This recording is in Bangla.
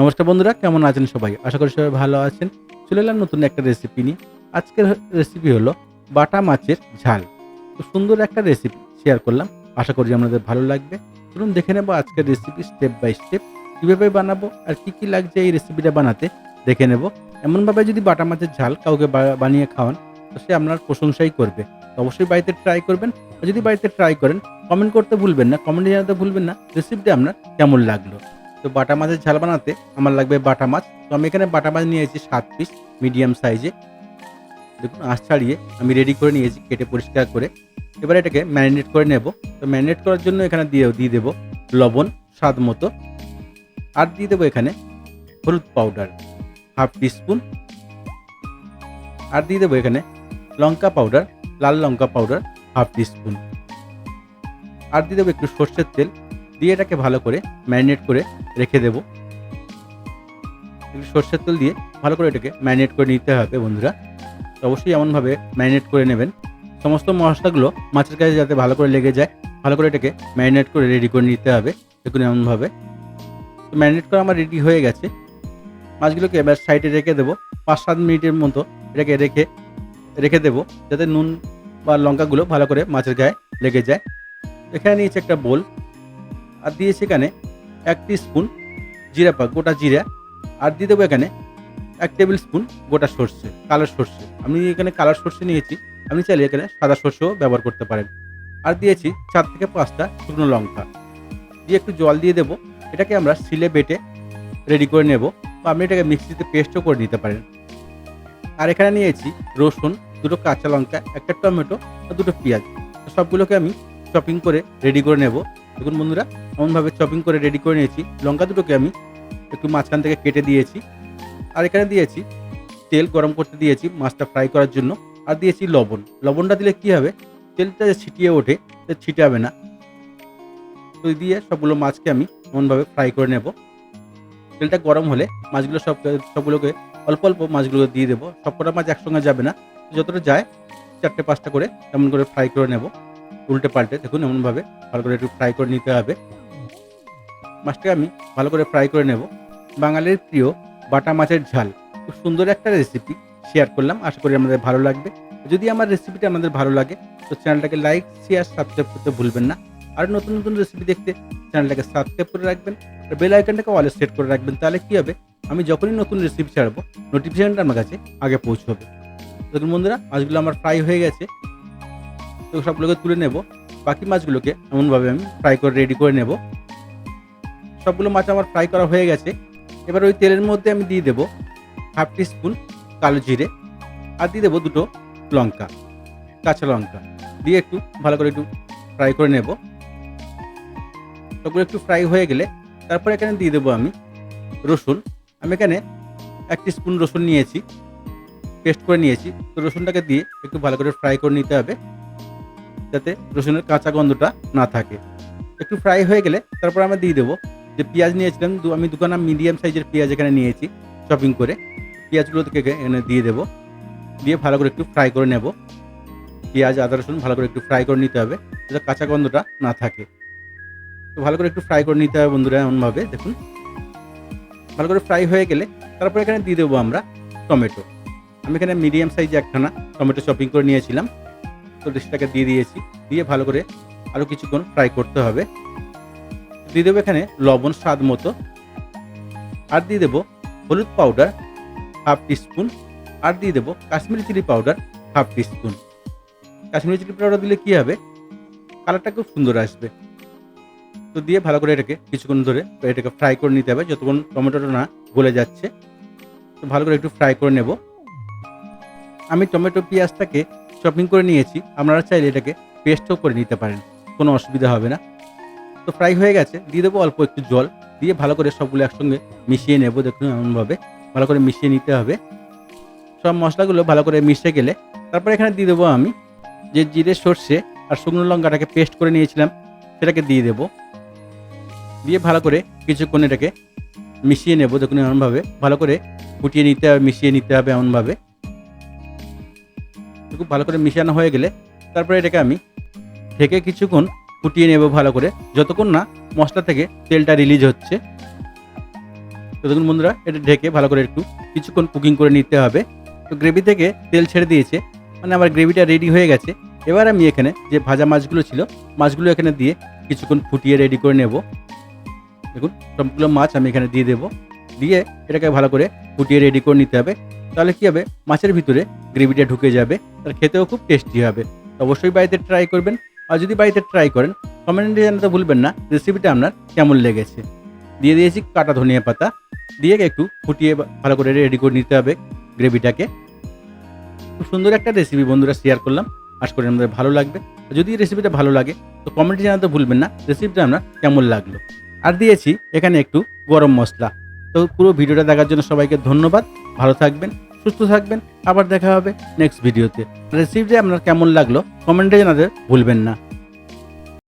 নমস্কার বন্ধুরা, কেমন আছেন সবাই? আশা করি সবাই ভালো আছেন। চলে এলাম নতুন একটা রেসিপি নিয়ে। আজকের রেসিপি হলো বাটা মাছের ঝাল। তো সুন্দর একটা রেসিপি শেয়ার করলাম। আশা করি আপনাদের ভালো লাগবে। চলুন দেখে নেব আজকের রেসিপি স্টেপ বাই স্টেপ কীভাবে বানাবো আর কি কি লাগছে এই রেসিপিটা বানাতে দেখে নেব। এমনভাবে যদি বাটা মাছের ঝাল কাউকে বানিয়ে খাওয়ান, তো সে আপনার প্রশংসাই করবে। অবশ্যই বাড়িতে ট্রাই করবেন। যদি বাড়িতে ট্রাই করেন কমেন্ট করতে ভুলবেন না কমেন্টে জানাতে ভুলবেন না রেসিপিটা আপনার কেমন লাগল? তো বাটা মাছের ঝাল বানাতে আমার লাগবে বাটা মাছ। তো আমি এখানে বাটা মাছ নিয়েছি সাত পিস মিডিয়াম সাইজে দেখুন আঁশ ছাড়িয়ে আমি রেডি করে নিয়েছি, কেটে পরিষ্কার করে। এবার এটাকে ম্যারিনেট করে নেব। তো ম্যারিনেট করার জন্য এখানে দিয়ে দিয়ে দেবো লবণ, স্বাদ মতো। আর দিয়ে দেবো এখানে হলুদ পাউডার হাফ টিস্পুন আর দিয়ে দেবো এখানে লঙ্কা পাউডার লাল লঙ্কা পাউডার হাফ টিস্পুন আর দিয়ে দেবো একটু সর্ষের তেল। দিয়ে এটাকে ভালো করে ম্যারিনেট করে রেখে দেব। সর্ষের তেল দিয়ে ভালো করে এটাকে ম্যারিনেট করে নিতে হবে বন্ধুরা। তো অবশ্যই এমনভাবে ম্যারিনেট করে নেবেন। সমস্ত মশলাগুলো মাছের কাছে যাতে ভালো করে লেগে যায়, ভালো করে এটাকে ম্যারিনেট করে রেডি করে নিতে হবে দেখুন এমনভাবে। তো ম্যারিনেট করা আমার রেডি হয়ে গেছে। মাছগুলোকে এবার সাইডে রেখে দেবো। পাঁচ সাত মিনিটের মতো এটাকে রেখে রেখে দেবো যাতে নুন বা লঙ্কাগুলো ভালো করে মাছের গায়ে লেগে যায়। এখানে নিয়েছি একটা বোল। আর দিয়েছি এখানে এক স্পুন জিরা পাক, গোটা জিরা। আর দিয়ে দেবো এখানে এক টেবিল স্পুন গোটা সর্ষে, কালো সর্ষে। আমি এখানে কালার সর্ষে নিয়েছি। আপনি চাইলে এখানে সাদা সর্ষেও ব্যবহার করতে পারেন। আর দিয়েছি চার থেকে পাঁচটা শুকনো লঙ্কা। দিয়ে একটু জল দিয়ে দেবো। এটাকে আমরা শিলে বেটে রেডি করে নেব। বা আপনি এটাকে মিক্সিতে পেস্টও করে নিতে পারেন। আর এখানে নিয়েছি রসুন, দুটো কাঁচা লঙ্কা, একটা টমেটো আর দুটো পেঁয়াজ। সবগুলোকে আমি চপিং করে রেডি করে নেব। দেখুন বন্ধুরা, এমনভাবে চপিং করে রেডি করে নিয়েছি। লঙ্কা দুটোকে আমি একটু মাঝখান থেকে কেটে দিয়েছি। আর এখানে দিয়েছি তেল গরম করতে দিয়েছি মাছটা ফ্রাই করার জন্য। আর দিয়েছি লবণ। লবণটা দিলে কি হবে? তেলটা যে ছিটিয়ে ওঠে ছিটাবে না। তো দিয়ে সবগুলো মাছকে আমি এমনভাবে ফ্রাই করে নেব। তেলটা গরম হলে মাছগুলো সব, সবগুলোকে অল্প অল্প মাছগুলো দিয়ে দেবো। সবকটা মাছ একসঙ্গে যাবে না। যতটা যায় চারটে পাঁচটা করে এমন করে ফ্রাই করে নেব। উল্টে পাল্টে, দেখুন এমনভাবে ভালো করে একটু ফ্রাই করে নিতে হবে। মাছটাকে আমি ভালো করে ফ্রাই করে নেব। বাঙালির প্রিয় বাটা মাছের ঝাল। খুব সুন্দর একটা রেসিপি শেয়ার করলাম। আশা করি আমাদের ভালো লাগবে। যদি আমার রেসিপিটা আমাদের ভালো লাগে, তো চ্যানেলটাকে লাইক শেয়ার সাবস্ক্রাইব করতে ভুলবেন না। আর নতুন নতুন রেসিপি দেখতে চ্যানেলটাকে সাবস্ক্রাইব করে রাখবেন। আর বেল আইকনটাকে অলে সেট করে রাখবেন। তাহলে কী হবে? আমি যখনই নতুন রেসিপি ছাড়বো নোটিফিকেশনটা আমার কাছে আগে পৌঁছবে। দেখুন বন্ধুরা, মাছগুলো আমার ফ্রাই হয়ে গেছে। তো সবগুলোকে তুলে নেব। বাকি মাছগুলোকে এমনভাবে আমি ফ্রাই করে রেডি করে নেব। সবগুলো মাছ আমার ফ্রাই করা হয়ে গেছে। এবার ওই তেলের মধ্যে আমি দিয়ে দেবো হাফ স্পুন কালো জিরে আর দিয়ে দেবো দুটো লঙ্কা, কাঁচা লঙ্কা। দিয়ে একটু ভালো করে একটু ফ্রাই করে নেব। সবগুলো একটু ফ্রাই হয়ে গেলে তারপর এখানে দিয়ে দেবো আমি রসুন। আমি এখানে এক স্পুন রসুন নিয়েছি পেস্ট করে নিয়েছি। তো রসুনটাকে দিয়ে একটু ভালো করে ফ্রাই করে নিতে হবে। যাতে রসুনের কাঁচা গন্ধটা না থাকে। একটু ফ্রাই হয়ে গেলে তারপর আমরা দিয়ে দেবো যে পেঁয়াজ নিয়েছিলাম আমি দোকানে মিডিয়াম সাইজের পেঁয়াজ এখানে নিয়েছি শপিং করে। পেঁয়াজগুলো থেকে এখানে দিয়ে দেবো। দিয়ে ভালো করে একটু ফ্রাই করে নেব। পেঁয়াজ, আদা, রসুন ভালো করে একটু ফ্রাই করে নিতে হবে যাতে কাঁচা গন্ধটা না থাকে। তো ভালো করে একটু ফ্রাই করে নিতে হবে বন্ধুরা এমনভাবে, দেখুন। ভালো করে ফ্রাই হয়ে গেলে তারপর এখানে দিয়ে দেবো আমরা টমেটো। আমি এখানে মিডিয়াম সাইজে একখানা টমেটো শপিং করে নিয়েছিলাম। সেটাকে দিয়ে দিয়েছি। দিয়ে ভালো করে আরও কিছুক্ষণ ফ্রাই করতে হবে। দিয়ে দেবো এখানে লবণ স্বাদ মতো। আর দিয়ে দেবো হলুদ পাউডার হাফ টিস্পুন আর দিয়ে দেবো Kashmiri chilli powder half teaspoon Kashmiri chilli powder দিলে কী হবে? কালারটা খুব সুন্দর আসবে। তো দিয়ে ভালো করে এটাকে কিছুক্ষণ ধরে এটাকে ফ্রাই করে নিতে হবে। যতক্ষণ টমেটোটা না গলে যাচ্ছে। তো ভালো করে একটু ফ্রাই করে নেব। আমি টমেটো পেঁয়াজটাকে চপিং করে নিয়েছি, আপনারা চাইলে এটাকে পেস্টও করে নিতে পারেন, কোনো অসুবিধা হবে না। তো ফ্রাই হয়ে গেছে, দিয়ে দেবো অল্প একটু জল, দিয়ে ভালো করে সবগুলো একসঙ্গে মিশিয়ে নেব, দেখুন এমনভাবে, ভালো করে মিশিয়ে নিতে হবে। সব মশলাগুলো ভালো করে মিশে গেলে, তারপর এখানে দিয়ে দেবো আমি যে জিরে সর্ষে আর শুকনো লঙ্কাটাকে পেস্ট করে নিয়েছিলাম, সেটাকে দিয়ে দেবো। দিয়ে ভালো করে কিছুক্ষণ এটাকে মিশিয়ে নেব, দেখুন এমনভাবে, ভালো করে ফুটিয়ে নিতে হবে, মিশিয়ে নিতে হবে এমনভাবে। খুব ভালো করে মিশানো হয়ে গেলে তারপরে এটাকে আমি ঢেকে কিছুক্ষণ ফুটিয়ে নেব ভালো করে। যতক্ষণ না মশলা থেকে তেলটা রিলিজ হচ্ছে তো দেখুন বন্ধুরা এটা ঢেকে ভালো করে একটু কিছুক্ষণ কুকিং করে নিতে হবে। তো গ্রেভি থেকে তেল ছেড়ে দিয়েছে মানে আমার গ্রেভিটা রেডি হয়ে গেছে। এবার আমি এখানে যে ভাজা মাছগুলো ছিল, মাছগুলো এখানে দিয়ে কিছুক্ষণ ফুটিয়ে রেডি করে নেব। দেখুন, সবগুলো মাছ আমি এখানে দিয়ে দেবো। দিয়ে এটাকে ভালো করে ফুটিয়ে রেডি করে নিতে হবে। তাহলে কী হবে? মাছের ভিতরে গ্রেভিটা ঢুকে যাবে আর খেতেও খুব টেস্টি হবে। অবশ্যই বাড়িতে ট্রাই করবেন। আর যদি বাড়িতে ট্রাই করেন কমেন্টে জানাতে ভুলবেন না রেসিপিটা আপনার কেমন লেগেছে? দিয়ে দিয়েছি কাটা ধনিয়া পাতা। দিয়ে একটু ফুটিয়ে ভালো করে রেডি করে নিতে হবে গ্রেভিটাকে খুব সুন্দর একটা রেসিপি বন্ধুরা শেয়ার করলাম। আশা করি আমাদের ভালো লাগবে। যদি রেসিপিটা ভালো লাগে, তো কমেন্টে জানাতে ভুলবেন না রেসিপিটা আপনার কেমন লাগল। আর দিয়েছি এখানে একটু গরম মশলা। তো পুরো ভিডিওটা দেখার জন্য সবাইকে ধন্যবাদ। ভালো থাকবেন। সুস্থ থাকবেন। আবার দেখা হবে নেক্সট ভিডিওতে রেসিপিটি আপনার কেমন লাগল? কমেন্টে জানাতে ভুলবেন না।